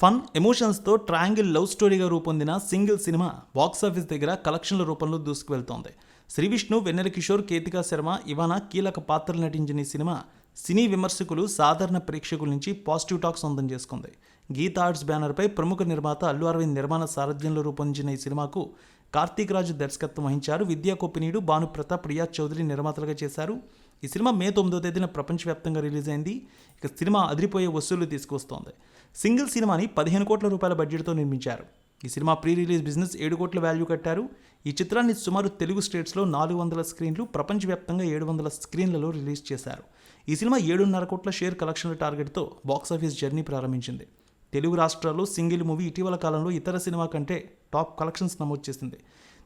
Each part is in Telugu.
ఫన్ ఎమోషన్స్తో ట్రయాంగిల్ లవ్ స్టోరీగా రూపొందిన సింగిల్ సినిమా బాక్సాఫీస్ దగ్గర కలెక్షన్ల రూపంలో దూసుకువెళ్తోంది. శ్రీ విష్ణు వెన్నెల కిషోర్ కేతికా శర్మ ఇవాన కీలక పాత్రలు నటించిన ఈ సినిమా సినీ విమర్శకులు సాధారణ ప్రేక్షకుల నుంచి పాజిటివ్ టాక్ సొంతం చేసుకుంది. గీతా ఆర్ట్స్ బ్యానర్పై ప్రముఖ నిర్మాత అల్లు అరవింద్ నిర్మాణ సారథ్యంలో రూపొందించిన ఈ సినిమాకు కార్తీక్ రాజు దర్శకత్వం వహించారు. విద్యా కొప్పినీడు భాను ప్రతాప్ చౌదరి నిర్మాతలుగా చేశారు. ఈ సినిమా మే తొమ్మిదో తేదీన ప్రపంచవ్యాప్తంగా రిలీజ్ అయింది. ఇక సినిమా అదిరిపోయే వసూళ్ళు తీసుకొస్తోంది సింగిల్ సినిమాని పదిహేను కోట్ల రూపాయల బడ్జెట్తో నిర్మించారు. ఈ సినిమా ప్రీ రిలీజ్ బిజినెస్ ఏడు కోట్ల వాల్యూ కట్టారు. ఈ చిత్రాన్ని సుమారు తెలుగు స్టేట్స్లో నాలుగు వందల స్క్రీన్లు ప్రపంచవ్యాప్తంగా ఏడు వందల స్క్రీన్లలో రిలీజ్ చేశారు. ఈ సినిమా ఏడున్నర కోట్ల షేర్ కలెక్షన్ల టార్గెట్తో బాక్సాఫీస్ జర్నీ ప్రారంభించింది. తెలుగు రాష్ట్రాల్లో సింగిల్ మూవీ ఇటీవల కాలంలో ఇతర సినిమా కంటే టాప్ కలెక్షన్స్ నమోదు చేసింది.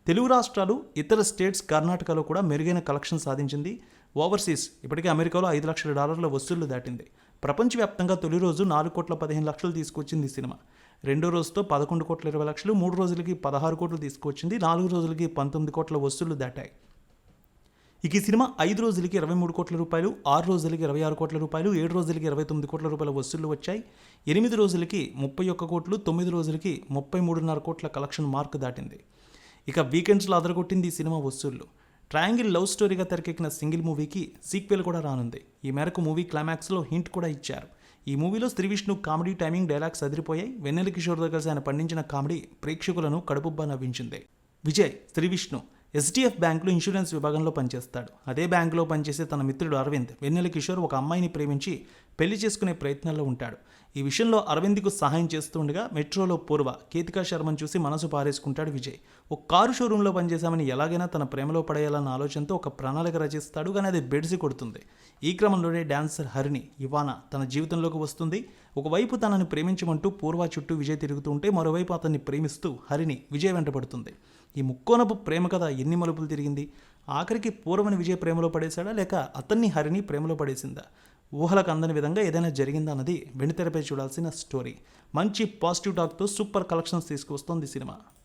తెలుగు రాష్ట్రాలు ఇతర స్టేట్స్ కర్ణాటకలో కూడా మెరుగైన కలెక్షన్ సాధించింది. ఓవర్సీస్ ఇప్పటికే అమెరికాలో ఐదు లక్షల డాలర్ల వసూళ్ళు దాటింది. ప్రపంచవ్యాప్తంగా తొలి రోజు నాలుగు కోట్ల పదిహేను లక్షలు తీసుకొచ్చింది ఈ సినిమా. రెండో రోజుతో పదకొండు కోట్ల ఇరవై లక్షలు మూడు రోజులకి పదహారు కోట్లు తీసుకొచ్చింది నాలుగు రోజులకి పంతొమ్మిది కోట్ల వసూళ్ళు దాటాయి. ఇక ఈ సినిమా ఐదు రోజులకి ఇరవై మూడు కోట్ల రూపాయలు ఆరు రోజులకి ఇరవై ఆరు కోట్ల రూపాయలు ఏడు రోజులకి ఇరవై తొమ్మిది కోట్ల రూపాయల వసూళ్ళు వచ్చాయి. ఎనిమిది రోజులకి ముప్పై ఒక్క కోట్లు తొమ్మిది రోజులకి ముప్పై మూడున్నర కోట్ల కలెక్షన్ మార్క్ దాటింది. ఇక వీకెండ్స్లో అదరగొట్టింది ఈ సినిమా వసూళ్ళు. ట్రయాంగిల్ లవ్ స్టోరీగా తెరకెక్కిన సింగిల్ మూవీకి సీక్వెల్ కూడా రానుంది. ఈ మేరకు మూవీ క్లైమాక్స్లో హింట్ కూడా ఇచ్చారు. ఈ మూవీలో Sri Vishnu comedy timing dialogues అదిరిపోయాయి. Vennela కిషోర్తో కలిసి ఆయన పండించిన కామెడీ ప్రేక్షకులను కడుపుబ్బా నవ్వించింది. విజయ్ శ్రీ విష్ణు ఎస్డిఎఫ్ బ్యాంకులో ఇన్సూరెన్స్ విభాగంలో పనిచేస్తాడు. అదే బ్యాంకులో పనిచేసే తన మిత్రుడు అరవింద్ వెన్నెల కిషోర్ ఒక అమ్మాయిని ప్రేమించి పెళ్ళి చేసుకునే ప్రయత్నంలో ఉంటాడు. ఈ విషయంలో అరవింద్కు సహాయం చేస్తుండగా మెట్రోలో పూర్వ కేతికా శర్మను చూసి మనసు పారేసుకుంటాడు విజయ్. ఒక కారు షోరూంలో పనిచేశామని ఎలాగైనా తన ప్రేమలో పడేయాలన్న ఆలోచనతో ఒక ప్రణాళిక రచిస్తాడు కానీ అది బెడిసి కొడుతుంది. ఈ క్రమంలోనే డాన్సర్ హరిణి ఇవానా తన జీవితంలోకి వస్తుంది. ఒకవైపు తనని ప్రేమించమంటూ పూర్వ చుట్టూ విజయ్ తిరుగుతూ ఉంటే మరోవైపు అతన్ని ప్రేమిస్తూ హరిణి విజయ్ వెంటపడుతుంది ఈ ముక్కోనపు ప్రేమ కథ ఎన్ని మలుపులు తిరిగింది? ఆఖరికి పూర్వని విజయ్ ప్రేమలో పడేశాడా లేక అతన్ని హరిని ప్రేమలో పడేసిందా? ఊహలకు అందని విధంగా ఏదైనా జరిగిందా అన్నది వెండితెరపై చూడాల్సిన స్టోరీ. మంచి పాజిటివ్ టాక్తో సూపర్ కలెక్షన్స్ తీసుకువస్తోంది సినిమా.